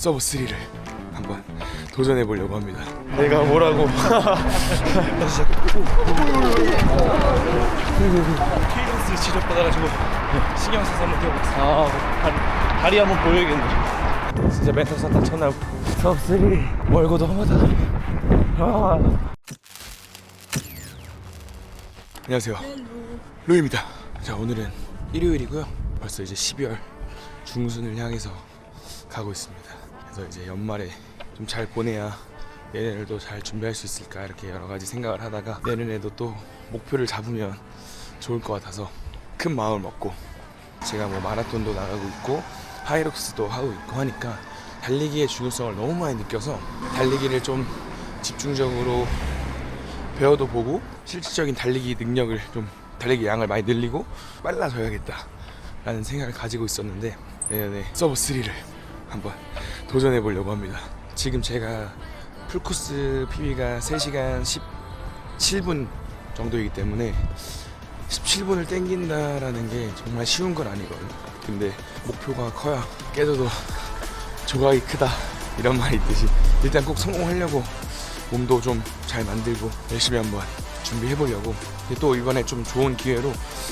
서브 3를 한번 도전해 보려고 합니다. 내가 뭐라고? 케이던스 지적받아가지고 신경 써서 한번 뛰어봤어. 아, 다리, 다리 한번 보여야겠네. 진짜 멘탈 싹다 쳐나고 서브 3 멀고도 험하다. 아. 안녕하세요. 루입니다. 자 오늘은 일요일이고요. 벌써 이제 12월 중순을 향해서 가고 있습니다. 그래서 이제 연말에 좀 잘 보내야 내년에도 잘 준비할 수 있을까 이렇게 여러 가지 생각을 하다가 내년에도 또 목표를 잡으면 좋을 것 같아서 큰 마음을 먹고 제가 뭐 마라톤도 나가고 있고 하이록스도 하고 있고 하니까 달리기의 중요성을 너무 많이 느껴서 달리기를 좀 집중적으로 배워도 보고 실질적인 달리기 능력을 좀 달리기 양을 많이 늘리고 빨라져야겠다 라는 생각을 가지고 있었는데 내년에 서브 3를 한번 도전해 보려고 합니다. 지금 제가 풀코스 PB가 3시간 17분 정도이기 때문에 17분을 땡긴다라는 게 정말 쉬운 건 아니거든요. 근데 목표가 커야 깨져도 조각이 크다 이런 말이 있듯이 일단 꼭 성공하려고 몸도 좀 잘 만들고 열심히 한번 준비해 보려고 또 이번에 좀 좋은 기회로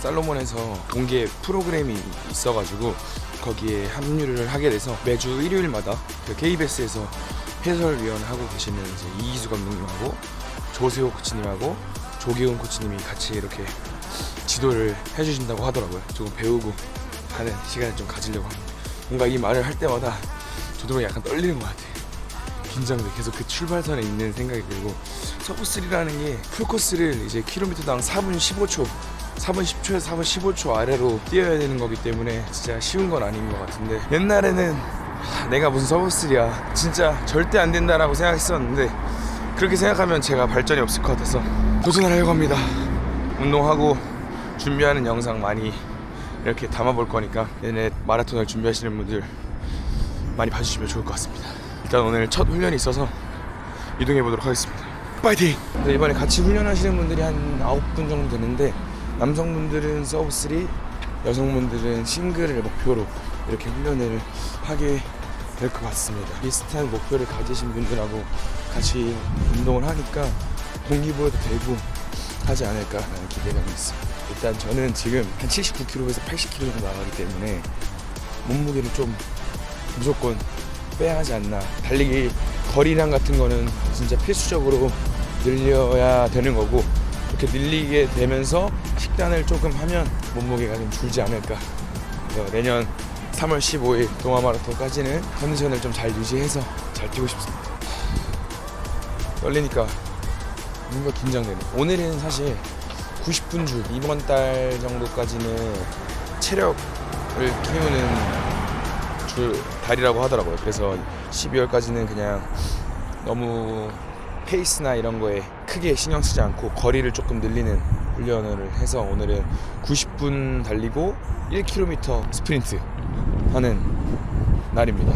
살로몬에서 공개 프로그램이 있어가지고 거기에 합류를 하게 돼서 매주 일요일마다 그 KBS에서 해설위원 하고 계시는 이제 이기수 감독님하고 조세호 코치님하고 조기훈 코치님이 같이 이렇게 지도를 해주신다고 하더라고요. 조금 배우고 하는 시간을 좀 가지려고 합니다. 뭔가 이 말을 할 때마다 저도 약간 떨리는 것 같아요. 긴장돼. 계속 그 출발선에 있는 생각이 들고 서브 3라는 게 풀코스를 이제 킬로미터당 4분 15초 4분 10초에서 4분 15초 아래로 뛰어야 되는 거기 때문에 진짜 쉬운 건 아닌 것 같은데 옛날에는 하, 내가 무슨 서브 3야. 진짜 절대 안 된다라고 생각했었는데 그렇게 생각하면 제가 발전이 없을 것 같아서 도전을 하려고 합니다. 운동하고 준비하는 영상 많이 이렇게 담아볼 거니까 얘네 마라톤을 준비하시는 분들 많이 봐주시면 좋을 것 같습니다. 일단 오늘 첫 훈련이 있어서 이동해 보도록 하겠습니다. 파이팅! 네, 이번에 같이 훈련하시는 분들이 한 9분 정도 되는데 남성분들은 서브 3, 여성분들은 싱글을 목표로 이렇게 훈련을 하게 될 것 같습니다. 비슷한 목표를 가지신 분들하고 같이 운동을 하니까 동기부여도 되고 하지 않을까라는 기대감이 있습니다. 일단 저는 지금 한 79kg에서 80kg 정도 나가기 때문에 몸무게를 좀 무조건 빼야 하지 않나. 달리기 거리량 같은 거는 진짜 필수적으로 늘려야 되는 거고 그렇게 늘리게 되면서 식단을 조금 하면 몸무게가 좀 줄지 않을까. 그래서 내년 3월 15일 동아 마라톤까지는 컨디션을 좀 잘 유지해서 잘 뛰고 싶습니다. 떨리니까 뭔가 긴장되네. 오늘은 사실 90분 줄 이번 달 정도까지는 체력을 키우는 주 달이라고 하더라고요. 그래서 12월까지는 그냥 너무 페이스나 이런 거에 크게 신경 쓰지 않고 거리를 조금 늘리는 훈련을 해서 오늘은 90분 달리고 1km 스프린트 하는 날입니다.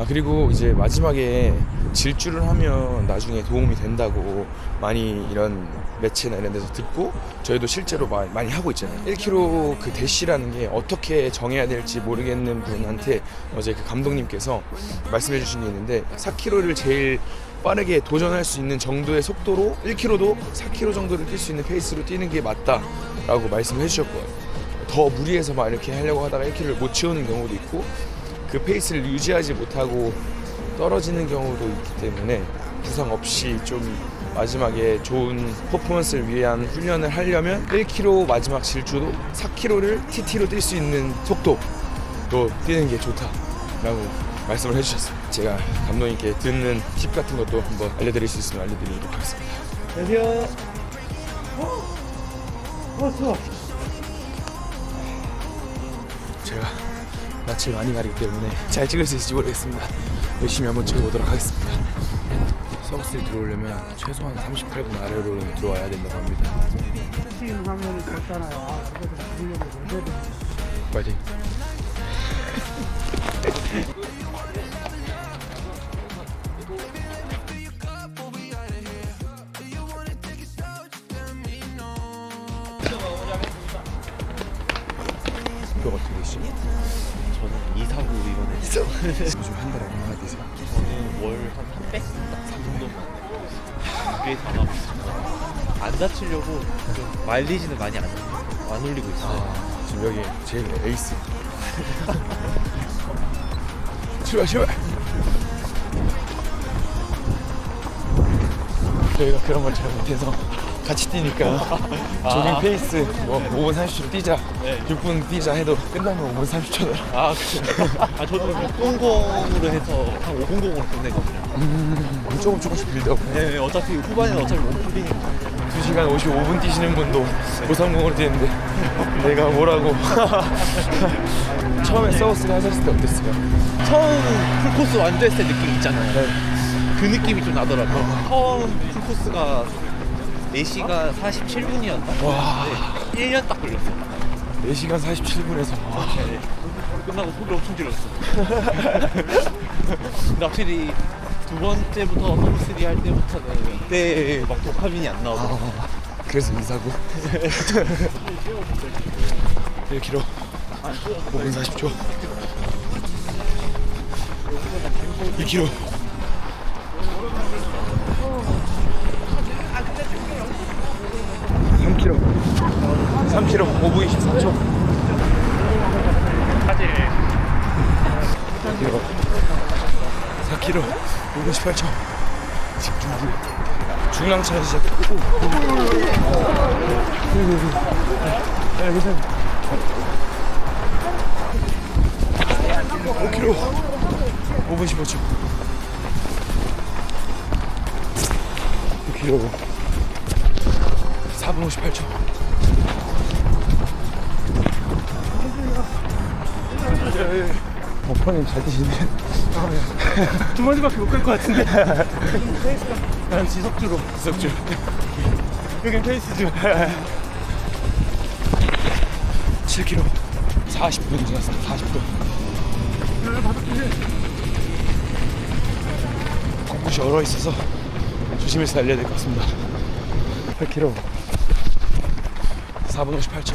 아 그리고 이제 마지막에 질주를 하면 나중에 도움이 된다고 많이 이런 매체나 이런 데서 듣고 저희도 실제로 마- 많이 하고 있잖아요. 1km 그 대시라는 게 어떻게 정해야 될지 모르겠는 분한테 어제 그 감독님께서 말씀해 주신 게 있는데 4km를 제일 빠르게 도전할 수 있는 정도의 속도로 1km도 4km 정도를 뛸 수 있는 페이스로 뛰는 게 맞다라고 말씀해 주셨고요. 더 무리해서 막 이렇게 하려고 하다가 1km를 못 채우는 경우도 있고 그 페이스를 유지하지 못하고 떨어지는 경우도 있기 때문에 부상 없이 좀 마지막에 좋은 퍼포먼스를 위한 훈련을 하려면 1km 마지막 질주도 4km를 TT로 뛸 수 있는 속도로 뛰는 게 좋다라고 말씀을 해주셨습니다. 제가 감독님께 듣는 팁 같은 것도 한번 알려드릴 수 있으면 알려드리도록 하겠습니다. 안녕하세요. 어, 좋아. 제가 낯을 많이 가리기 때문에 잘 찍을 수 있을지 모르겠습니다. 열심히 한번 찍어보도록 하겠습니다. 서브스에 들어오려면 최소한 38분 아래로 들어와야 된다고 합니다. 지금 화면이 좋잖아요. 아, 그것도 능력이 문제도 파이팅. 목표가 어떻게 되시죠? 저는 2, 4, 9 이번에. 요즘 한 달에 얼마나 되세요? 저는 월한 300? 3 정도만 그게 다 남았습니다 안 다치려고 좀 마일리지는 많이 안, 안 올리고 있어요 아, 지금 여기 제일 에이스. 출발 출발. 저희가 그런 걸 잘 못해서 같이 뛰니까 조깅 페이스 뭐 5분 30초로 뛰자, 6분 뛰자 해도 끝나면 5분 30초더라. 아 그래요? 아 저도 600으로 해서 한 500으로 끝내거든요 조금 조금씩 빌드업. 네 어차피 후반에는 어차피 못 풀리니까 2시간 55분 뛰시는 분도 530으로 뛰는데 내가 뭐라고 처음에 서우스를 하셨을 때 어땠어요? 처음 풀코스 완주했을 때 느낌 있잖아요 네. 그 느낌이 좀 나더라고요 처음 풀코스가 4시간 47분이었나? 와. 1년 딱 걸렸어요 4시간 47분에서 와. 네. 끝나고 소리 엄청 질렀어. 근데 확실히 두 번째부터 서브3 할 때부터는 그때 막 도파민이 안 나오고. 아, 그래서 인사고? 되게 네, 길어. 5분 40초. 2km km 3km 5분 24초. 사진 2km 4km 58초 집중하고 중량차 시작해 괜찮아 5km 5분 15초 6km 4분 58초 어, 파님 잘 드시네 두 번째밖에 못 갈 것 같은데. 난 지속주로. 지석주. 여긴 페이스주. 7km 40분 지났어 40분. 곳곳이 얼어 있어서 조심해서 달려야 될 것 같습니다. 8km 4분 58초.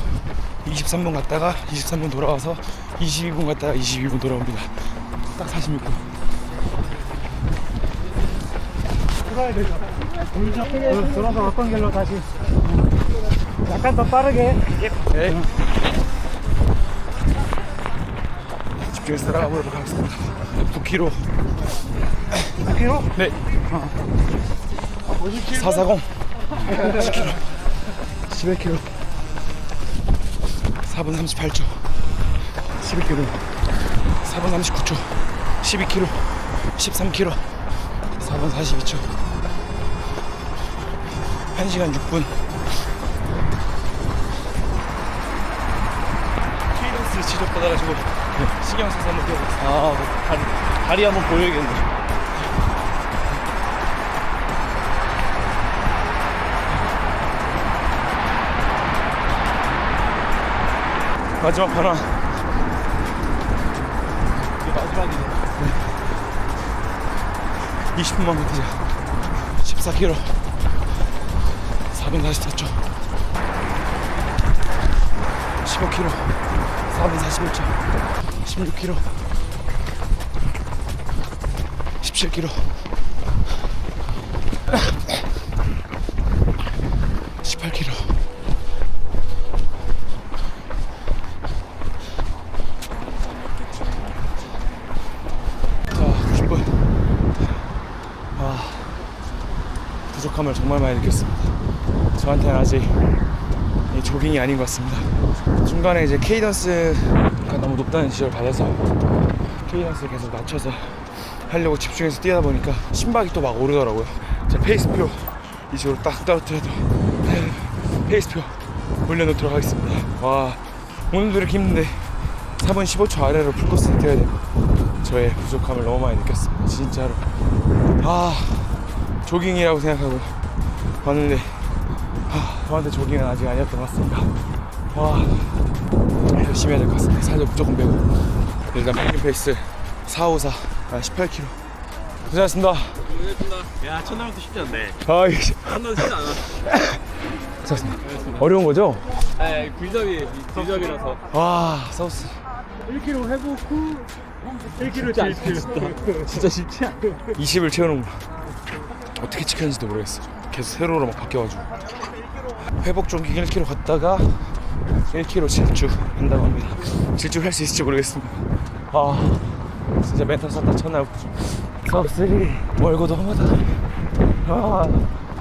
23분 갔다가 23분 돌아와서 22분 갔다가 22분 돌아옵니다 딱 46분 돌아야 되죠. 어, 돌아서 어떤 길로 다시. 약간 더 빠르게. 네. 집중해서 따라가 보도록 하겠습니다 9km 9km? 네440 10km 11km 4분 38초 11km 4분 39초 12km 13km 4분 42초. 1시간 6분. 케이던스를 지적받아가지고 신경 써서 한번 뛰어보겠습니다. 아 다리, 다리 한번 보여야겠네. 마지막 변화 마지막이네 20분만 버티자. 14km 4분 44초 15km 4분 41초 16km 17km 부족함을 정말 많이 느꼈습니다. 저한테는 아직 이 조깅이 아닌 것 같습니다. 중간에 이제 케이던스가 너무 높다는 지적을 받아서 케이던스를 계속 낮춰서 하려고 집중해서 뛰다 보니까 심박이 또 막 오르더라고요. 제 페이스표 이쪽으로 딱 떨어뜨려도 페이스표 올려놓도록 하겠습니다. 와 오늘도 이렇게 힘든데 4분 15초 아래로 풀코스 뛰어야 되고 저의 부족함을 너무 많이 느꼈습니다. 진짜로. 아 조깅이라고 생각하고 왔는데 아, 저한테 조깅은 아직 아니었던 것 같습니다. 와 열심히 해야 될 것 같습니다. 살도 무조건 빼고. 일단 평균 페이스 454 아, 18km 고생하셨습니다. 야 첫날부터 쉽지 않네. 아 이게 첫날 쉽지 않아. 고생하셨습니다. 어려운 거죠? 아 굴잡이 굴잡이라서. 와 사우스. 1km 회복 후 1kg 1kg. 진짜 쉽지 않아. 20을 채우는 거 어떻게 지켰는지도 모르겠어 계속 세로로 막 바뀌어가지고 회복 종기 1km 갔다가 1km 질주 한다고 합니다 질주 할 수 있을지 모르겠습니다 아 진짜 멘탈 싹다 쳤나요 섭3 멀고도 험하다 아,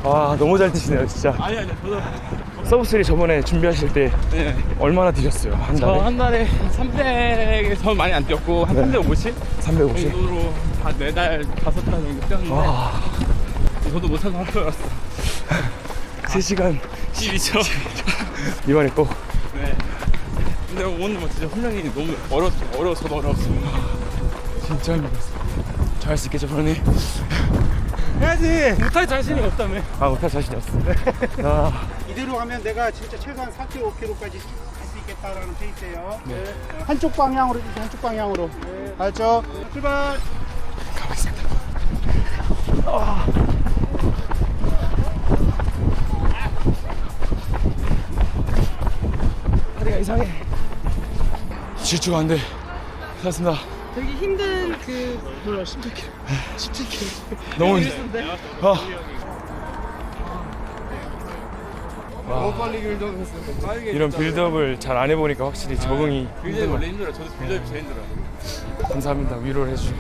아 너무 잘 뛰시네요 진짜 아니 아니 저도 서브3 저번에 준비하실 때 네. 얼마나 뛰셨어요? 한 달에? 저한 달에 300에서 많이 안 뛰었고 한 네. 350 350? 정도로 한 4달 5달 정도 뛰었는데 와 저도 못해서 하더라고요 3시간 12초 이번에 꼭 네. 근데 오늘 뭐 진짜 훈련이 너무 어려 어려워서 저도 어려웠습니다 진짜 힘들었어 잘할 수 있겠죠 프로님? 해야지. 못할 자신이 없다며 아 못할 자신이 없어 아, 이대로 가면 내가 진짜 최소한 4kg, 5kg까지 갈 수 있겠다라는 페이스예요. 네. 한쪽 방향으로 주세요. 한쪽 방향으로. 알죠? 출발. 가보겠습니다 이상해. 질주가 안돼 찾았습니다. 되게 힘든 그 몰라 17kg 17kg 너무 아. 너무 빨리 빠르게 이런 빌드업을 잘 안 해보니까 확실히 적응이 빌드업이 힘든 것 원래 힘들어 저도 빌드업이 제일 같아요. 감사합니다. 위로를 해주시고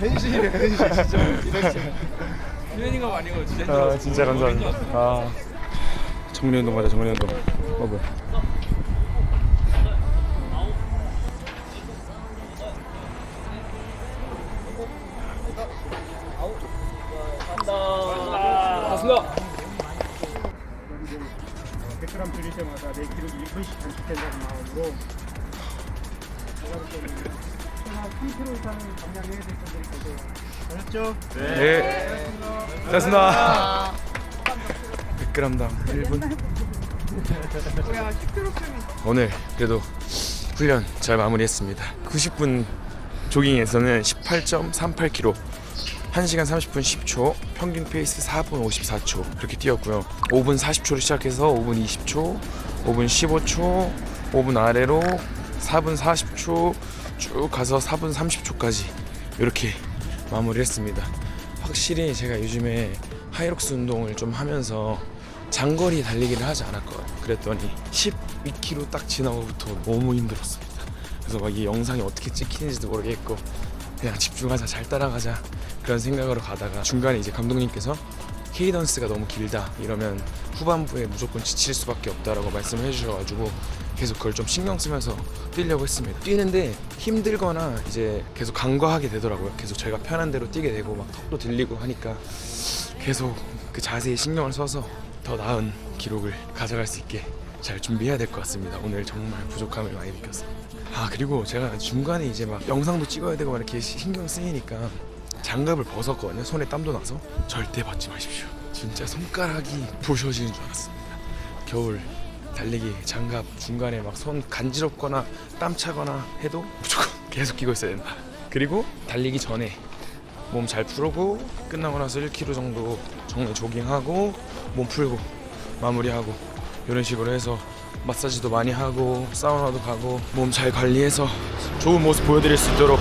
벤시래 벤시 진짜. 휴현이가 아니고 진짜 힘들어 아 진짜 감사합니다. 아. 정리 운동 가자 정리 운동. 어 뭐 기록이 1분씩 단축된다는 마음으로 제가 볼 때는 한 3kg 이상은 감량해야 될 분들이 계세요. 알았죠? 네. 잘했습니다. 100g당 1분 오늘 그래도 훈련 잘 마무리했습니다. 90분 조깅에서는 18.38km 1시간 30분 10초 평균 페이스 4분 54초 그렇게 뛰었고요. 5분 40초로 시작해서 5분 20초 5분 15초 5분 아래로 4분 40초 쭉 가서 4분 30초까지 이렇게 마무리했습니다. 확실히 제가 요즘에 하이록스 운동을 좀 하면서 장거리 달리기를 하지 않았거든요. 그랬더니 12km 딱 지나고부터 너무 힘들었습니다. 그래서 막 이 영상이 어떻게 찍히는지도 모르겠고 그냥 집중하자 잘 따라가자 그런 생각으로 가다가 중간에 이제 감독님께서 케이던스가 너무 길다 이러면 후반부에 무조건 지칠 수밖에 없다라고 말씀을 해주셔가지고 계속 그걸 좀 신경 쓰면서 뛰려고 했습니다 뛰는데 힘들거나 이제 계속 간과하게 되더라고요 계속 제가 편한 대로 뛰게 되고 막 턱도 들리고 하니까 계속 그 자세에 신경을 써서 더 나은 기록을 가져갈 수 있게 잘 준비해야 될 것 같습니다. 오늘 정말 부족함을 많이 느꼈습니다. 아 그리고 제가 중간에 이제 막 영상도 찍어야 되고 막 이렇게 신경 쓰이니까 장갑을 벗었거든요. 손에 땀도 나서 절대 벗지 마십시오. 진짜 손가락이 부셔지는 줄 알았습니다. 겨울 달리기 장갑 중간에 막 손 간지럽거나 땀 차거나 해도 무조건 계속 끼고 있어야 된다. 그리고 달리기 전에 몸 잘 풀고 끝나고 나서 1km 정도 정리 조깅하고 몸 풀고 마무리하고 이런 식으로 해서 마사지도 많이 하고 사우나도 가고 몸 잘 관리해서 좋은 모습 보여드릴 수 있도록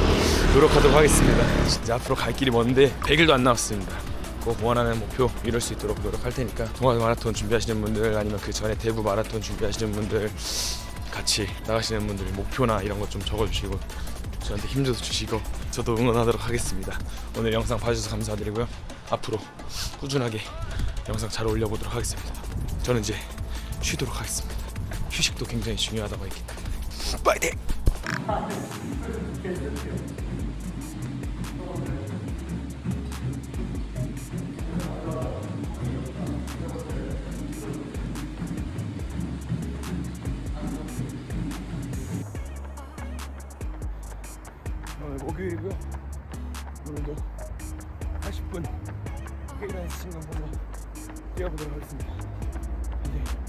노력하도록 하겠습니다. 진짜 앞으로 갈 길이 먼데 100일도 안 남았습니다. 꼭 원하는 목표 이룰 수 있도록 노력할 테니까 동아 마라톤 준비하시는 분들 아니면 그 전에 대구 마라톤 준비하시는 분들 같이 나가시는 분들 목표나 이런 것 좀 적어주시고 저한테 힘도 주시고 저도 응원하도록 하겠습니다. 오늘 영상 봐주셔서 감사드리고요. 앞으로 꾸준하게 영상 잘 올려보도록 하겠습니다. 저는 이제 쉬도록 하겠습니다. 휴식도 굉장히 중요하다고 했기 때문에 파이팅! 오늘 목요일이고요. 오늘도 80분 회의를 신경 보고 뛰어보도록 하겠습니다. 네.